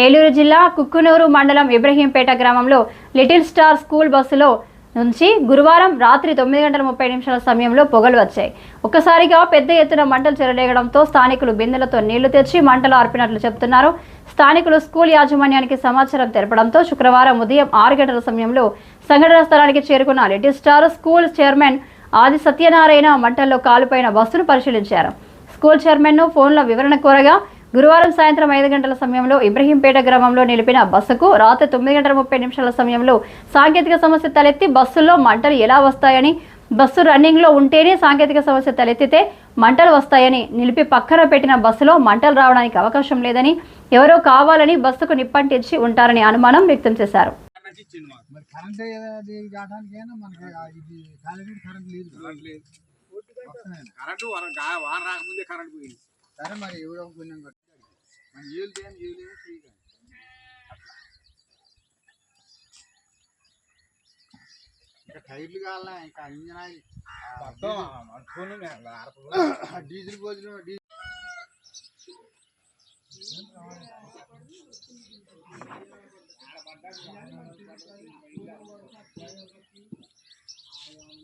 ఏలూరు జిల్లా కుక్కునూరు మండలం ఇబ్రహీంపేట గ్రామంలో లిటిల్ స్టార్ స్కూల్ బస్సులో నుంచి గురువారం రాత్రి తొమ్మిది గంటల ముప్పై నిమిషాల సమయంలో పొగలు వచ్చాయి. ఒక్కసారిగా పెద్ద ఎత్తున మంటలు చెరడేయడంతో స్థానికులు బిందెలతో నీళ్ళు తెచ్చి మంటలు ఆర్పినట్లు చెబుతున్నారు. స్థానికులు స్కూల్ యాజమాన్యానికి సమాచారం తెలపడంతో శుక్రవారం ఉదయం ఆరు గంటల సమయంలో సంఘటన స్థలానికి చేరుకున్న లిటిల్ స్టార్ స్కూల్ చైర్మన్ ఆది సత్యనారాయణ మంటల్లో కాలిపోయిన బస్సును పరిశీలించారు. స్కూల్ చైర్మన్ను ఫోన్లో వివరణ కోరగా గురువారం సాయంత్రం ఐదు గంటల సమయంలో ఇబ్రహీంపేట గ్రామంలో నిలిపిన బస్సుకు రాత్రి తొమ్మిది గంటల ముప్పై నిమిషాల సమయంలో సాంకేతిక సమస్య తలెత్తి బస్సుల్లో మంటలు ఎలా వస్తాయని బస్సు రన్నింగ్లో ఉంటేనే సాంకేతిక సమస్య తలెత్తితే మంటలు వస్తాయని నిలిపి పక్కన పెట్టిన బస్సులో మంటలు రావడానికి అవకాశం లేదని ఎవరో కావాలని బస్సుకు నిప్పంటించి ఉంటారని అనుమానం వ్యక్తం చేశారు. కరెంట్ సరే మరి ఎవరో పుణ్యం కట్టాలి మన ఏళ్ళు చేయని ఏళ్ళు ఫ్రీగా ఇంకా టైర్లు కావాలా ఇంకా ఇంజన్ ఆయిల్ డీజిల్ పోజులు డీజిల్